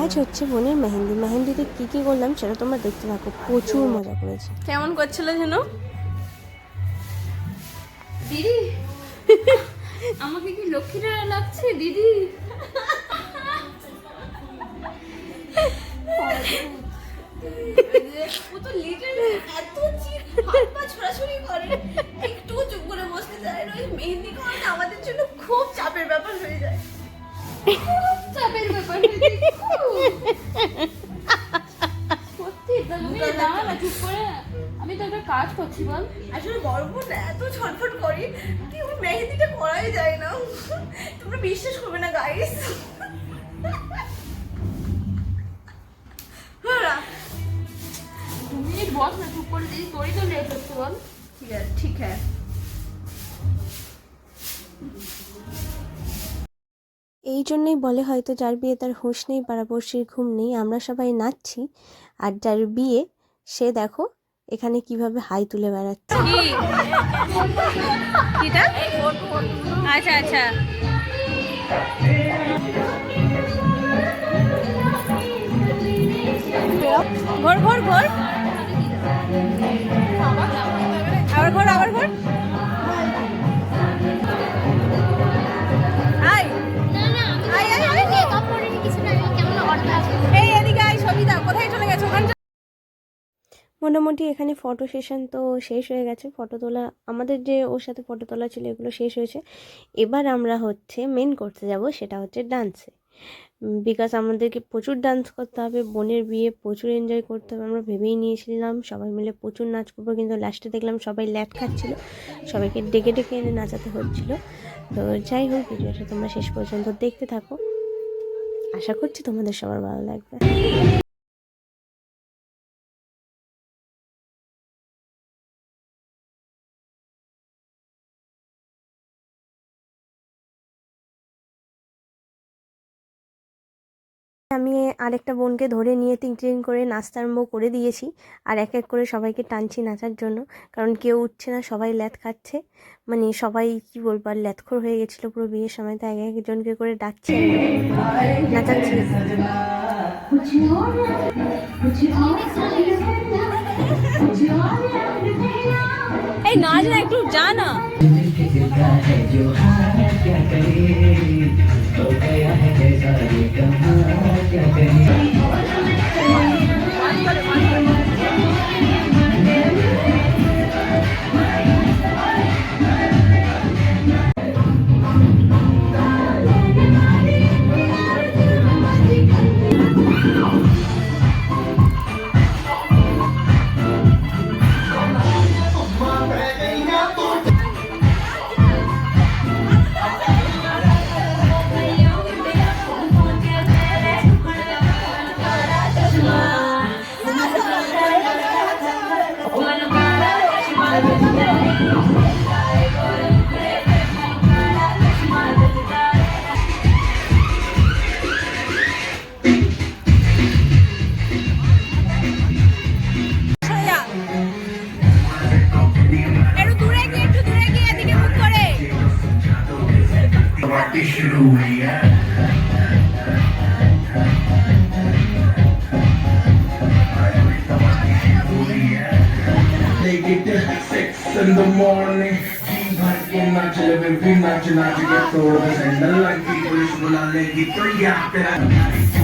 আজ হচ্ছে বোনের মেহেন্দি। মেহেন্দিতে কী কী করলাম সেটা তোমরা দেখতে থাকো। প্রচুর মজা করেছি। কেমন করছিল যেন? দিদি, আমাকে কি লক্ষ্মীরা লাগছে, দিদি? পা একটু করে বসতে আমাদের জন্য খুব চাপের ব্যাপার হয়ে যায় চাপের ব্যাপার হয়েছে খুব। সত্যি তুমি দাঁড়া না চুপ করে। আমি তো একটা কাজ করছি বল। আসলে বড় বোন এত ছটফট করি কি ওই মেহেন্দিটা করাই যায় না। তোমরা বিশ্বাস করবে না গাইস হ্যাঁ দু মিনিট বস না চুপ করে দিদি তোরই তো লেট হচ্ছে বল। ঠিক আছে ঠিক হ্যাঁ এই জন্যই বলে হয়তো যার বিয়ে তার হুঁশ নেই, পাড়াপড়শির ঘুম নেই, আমরা সবাই নাচছি। আর যার বিয়ে, সে দেখো এখানে কীভাবে হাই তুলে বেড়াচ্ছে। আচ্ছা আচ্ছা। মোটামুটি এখানে ফটো সেশন তো শেষ হয়ে গেছে। ফটো তোলা, আমাদের যে ওর সাথে ফটো তোলা ছিল এগুলো শেষ হয়েছে। এবার আমরা হচ্ছে মেন করতে যাব, সেটা হচ্ছে ডান্সে বিকজ আমাদেরকে প্রচুর ডান্স করতে হবে, বোনের বিয়ে প্রচুর এনজয় করতে হবে, আমরা ভেবেই নিয়েছিলাম, সবাই মিলে প্রচুর নাচ করব, কিন্তু লাস্টে দেখলাম সবাই ল্যাট খাচ্ছিলো, সবাইকে ডেকে ডেকে এনে নাচাতে হচ্ছিল। তো যাই হোক, ভিডিওটা তোমরা শেষ পর্যন্ত দেখতে থাকো। আশা করছি তোমাদের সবার ভালো লাগবে। আমি আরেকটা বোনকে ধরে নিয়ে তিন তিন করে নাচতে আরম্ভ করে দিয়েছি। আর এক এক করে সবাইকে টানছি নাচার জন্য। কারণ কেউ উঠছে না সবাই ল্যাথ খাচ্ছে। মানে সবাই কি বলব আর ল্যাথখোর হয়ে গেছিল পুরো বিয়ের সময় তো এক একজনকে করে ডাকছে নাচাচ্ছি। এই নাচ না একটু যা না। সরে যা একটু দূরে গিয়ে একটু দূরে গিয়ে এদিকে মুখ করে শুরু হইয়া They get there at six in the morning. Every match and I get through and the lucky police will I let you three after that.